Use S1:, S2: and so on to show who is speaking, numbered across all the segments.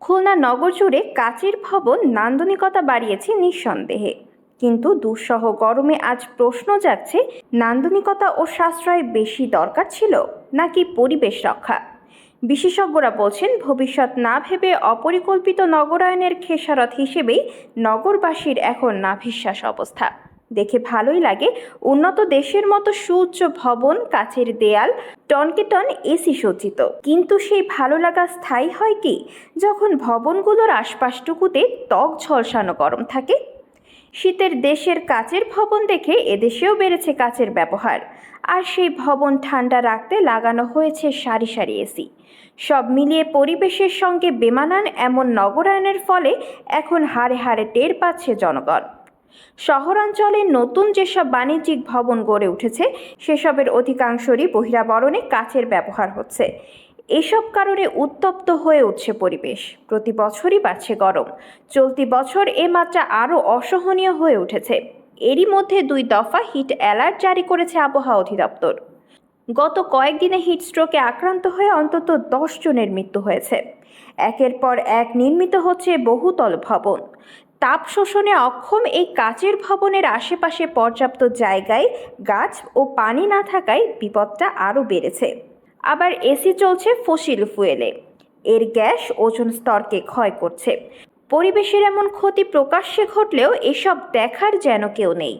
S1: খুলনা নগর জুড়ে কাচের ভবন নান্দনিকতা বাড়িয়েছে নিঃসন্দেহে। কিন্তু দুঃসহ গরমে আজ প্রশ্ন জাগছে, নান্দনিকতা ও সাশ্রয় বেশি দরকার ছিল নাকি পরিবেশ রক্ষা? বিশেষজ্ঞরা বলছেন, ভবিষ্যৎ না ভেবে অপরিকল্পিত নগরায়নের খেসারত হিসেবেই নগরবাসীর এখন নাভিশ্বাস অবস্থা। দেখে ভালোই লাগে। উন্নত দেশের মতো সুউচ্চ ভবন, কাচের দেয়াল টনকে টন এসি সজ্জিত। কিন্তু সেই ভালো লাগা স্থায়ী হয় কি? যখন ভবনগুলোর আশপাশটুকুতে ত্বক ঝলসানো গরম থাকে, শীতের দেশের কাচের ভবন দেখে এদেশেও বেড়েছে কাচের ব্যবহার। আর সেই ভবন ঠান্ডা রাখতে লাগানো হয়েছে সারি সারি এসি সব মিলিয়ে পরিবেশের সঙ্গে বেমানান এমন নগরায়নের ফলে এখন হাড়ে হাড়ে টের পাচ্ছে জনগণ। শহরাঞ্চলে নতুন যেসব বাণিজ্যিক ভবন গড়ে উঠেছে, সেসবের অধিকাংশরই বহিরাবরণে কাচের ব্যবহার হচ্ছে। এসব কারণে উত্তপ্ত হয়ে উঠছে পরিবেশ। প্রতি বছরই বাড়ছে গরম। চলতি বছর এ মাত্রা আরও অসহনীয় হয়ে উঠেছে। এরই মধ্যে দুই দফা হিট অ্যালার্ট জারি করেছে আবহাওয়া অধিদপ্তর। গত কয়েকদিনে হিট স্ট্রোকে আক্রান্ত হয়ে অন্তত দশ জনের মৃত্যু হয়েছে। একের পর এক নির্মিত হচ্ছে বহুতল ভবন। তাপ শোষণে অক্ষম এই কাচের ভবনের আশেপাশে পর্যাপ্ত জায়গায় গাছ ও পানি না থাকায় বিপদটা আরও বেড়েছে। আবার এসি চলছে ফসিল ফুয়েলে। এর গ্যাস ওজন স্তরকে ক্ষয় করছে। পরিবেশের এমন ক্ষতি প্রকাশ্যে ঘটলেও এসব দেখার যেন কেউ নেই।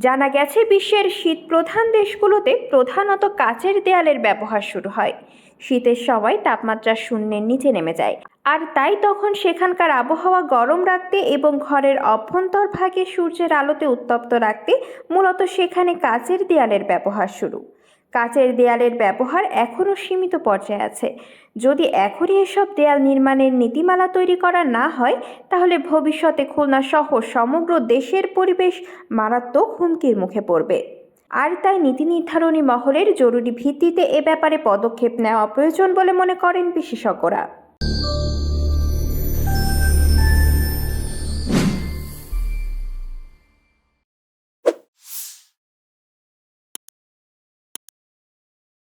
S1: জানা গেছে, বিশ্বের শীত প্রধান দেশগুলোতে প্রধানত কাচের দেয়ালের ব্যবহার শুরু হয়। শীতের সময় তাপমাত্রা শূন্যের নিচে নেমে যায়। আর তাই তখন সেখানকার আবহাওয়া গরম রাখতে এবং ঘরের অভ্যন্তর ভাগে সূর্যের আলোতে উত্তপ্ত রাখতে মূলত সেখানে কাচের দেয়ালের ব্যবহার শুরু। কাচের দেয়ালের ব্যবহার এখনও সীমিত পর্যায়ে আছে। যদি এখনই এসব দেয়াল নির্মাণের নীতিমালা তৈরি করা না হয়, তাহলে ভবিষ্যতে খুলনা সহ সমগ্র দেশের পরিবেশ মারাত্মক হুমকির মুখে পড়বে। আর তাই নীতি নির্ধারণী মহলের জরুরি ভিত্তিতে এ ব্যাপারে পদক্ষেপ নেওয়া প্রয়োজন বলে মনে করেন বিশেষজ্ঞরা।